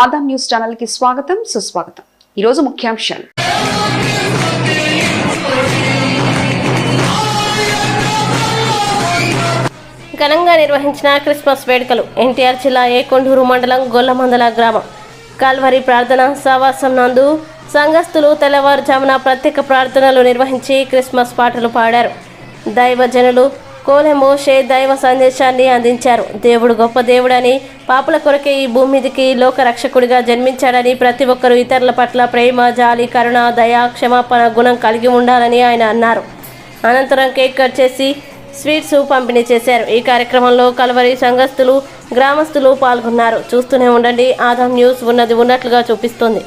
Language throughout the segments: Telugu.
ఆదాం న్యూస్ ఛానల్కి స్వాగతం సుస్వాగతం. ఈరోజు ముఖ్యాంశాలు. ఘనంగా నిర్వహించిన క్రిస్మస్ వేడుకలు. ఎన్టీఆర్ జిల్లా ఏకొండూరు మండలం గొల్లమందల గ్రామం. కాల్వరి ప్రార్థన సవాసం నందు సంఘస్థులు తెల్లవారుజామున ప్రత్యేక ప్రార్థనలు నిర్వహించి క్రిస్మస్ పాటలు పాడారు. దైవజనులు కోలె షే దైవ సందేశాన్ని అందించారు. దేవుడు గొప్ప దేవుడని పాపుల కొరకే ఈ భూమి మీదకి లోక రక్షకుడిగా జన్మించాడని ప్రతి ఒక్కరూ ఇతరుల పట్ల ప్రేమ జాలి కరుణ దయ క్షమాపణ గుణం కలిగి ఉండాలని ఆయన అన్నారు. అనంతరం కేక్ కట్ చేసి స్వీట్స్ పంపిణీ చేశారు. ఈ కార్యక్రమంలో కలవరి సంఘస్థులు గ్రామస్తులు పాల్గొన్నారు. చూస్తూనే ఉండండి. ఆదాం న్యూస్ ఉన్నది ఉన్నట్లుగా చూపిస్తుంది.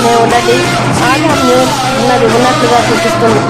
చూస్తూనే ఉండండి ఆదాం న్యూస్ ఉన్నది ఉన్నట్లుగా చూపిస్తుంది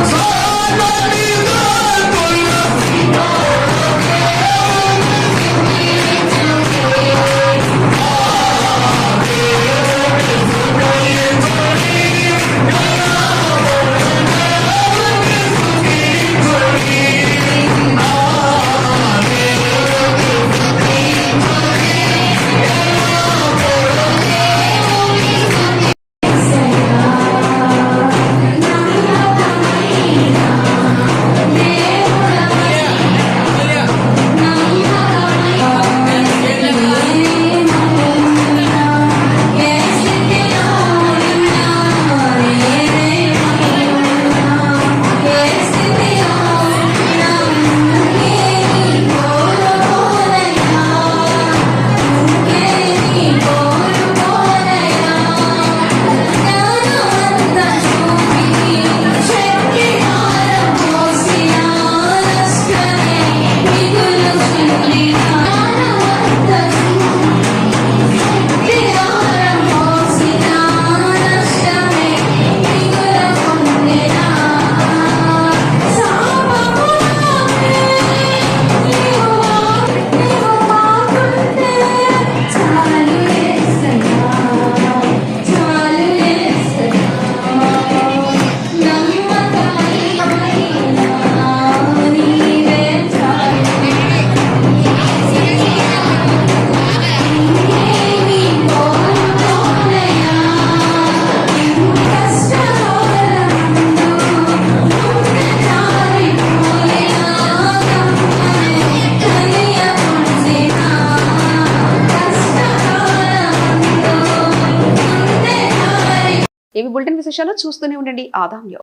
ఇవి బులెటిన్ విశేషాలు చూస్తూనే ఉండండి. ఆదాం